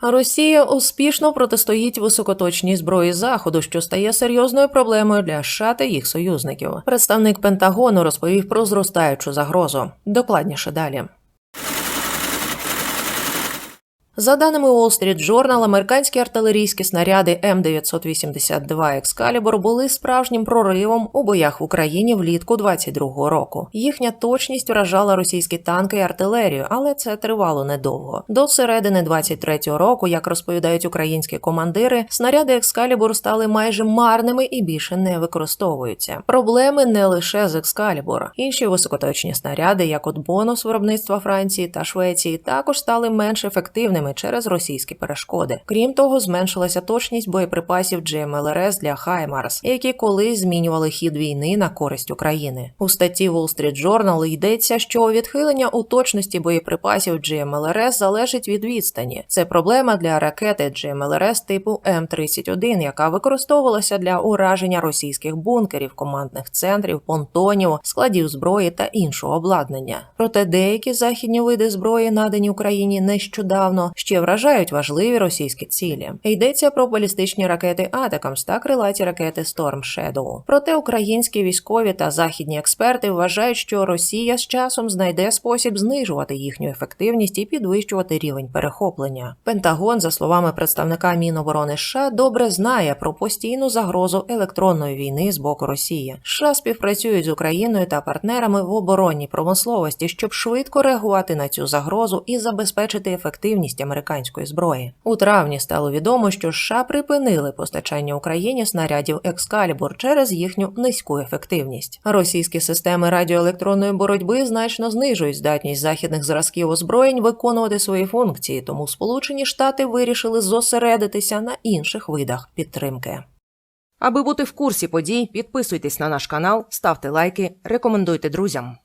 А Росія успішно протистоїть високоточній зброї заходу, що стає серйозною проблемою для США та їх союзників. Представник Пентагону розповів про зростаючу загрозу. Докладніше далі. За даними Wall Street Journal, американські артилерійські снаряди М982 Excalibur були справжнім проривом у боях в Україні влітку 22-го року. Їхня точність вражала російські танки і артилерію, але це тривало недовго. До середини 23-го року, як розповідають українські командири, снаряди Excalibur стали майже марними і більше не використовуються. Проблеми не лише з Excalibur. Інші високоточні снаряди, як от бонус виробництва Франції та Швеції, також стали менш ефективними через російські перешкоди. Крім того, зменшилася точність боєприпасів GMLRS для Хаймарс, які колись змінювали хід війни на користь України. У статті Wall Street Journal йдеться, що відхилення у точності боєприпасів GMLRS залежить від відстані. Це проблема для ракети GMLRS типу М31, яка використовувалася для ураження російських бункерів, командних центрів, понтонів, складів зброї та іншого обладнання. Проте деякі західні види зброї, надані Україні нещодавно, ще вражають важливі російські цілі. Йдеться про балістичні ракети Атакамс та крилаті ракети Storm Shadow. Проте українські військові та західні експерти вважають, що Росія з часом знайде спосіб знижувати їхню ефективність і підвищувати рівень перехоплення. Пентагон, за словами представника Міноборони США, добре знає про постійну загрозу електронної війни з боку Росії. США співпрацюють з Україною та партнерами в оборонній промисловості, щоб швидко реагувати на цю загрозу і забезпечити ефективність американської зброї. У травні стало відомо, що США припинили постачання Україні снарядів Екскалібур через їхню низьку ефективність. Російські системи радіоелектронної боротьби значно знижують здатність західних зразків озброєнь виконувати свої функції, тому Сполучені Штати вирішили зосередитися на інших видах підтримки. Аби бути в курсі подій, підписуйтесь на наш канал, ставте лайки, рекомендуйте друзям.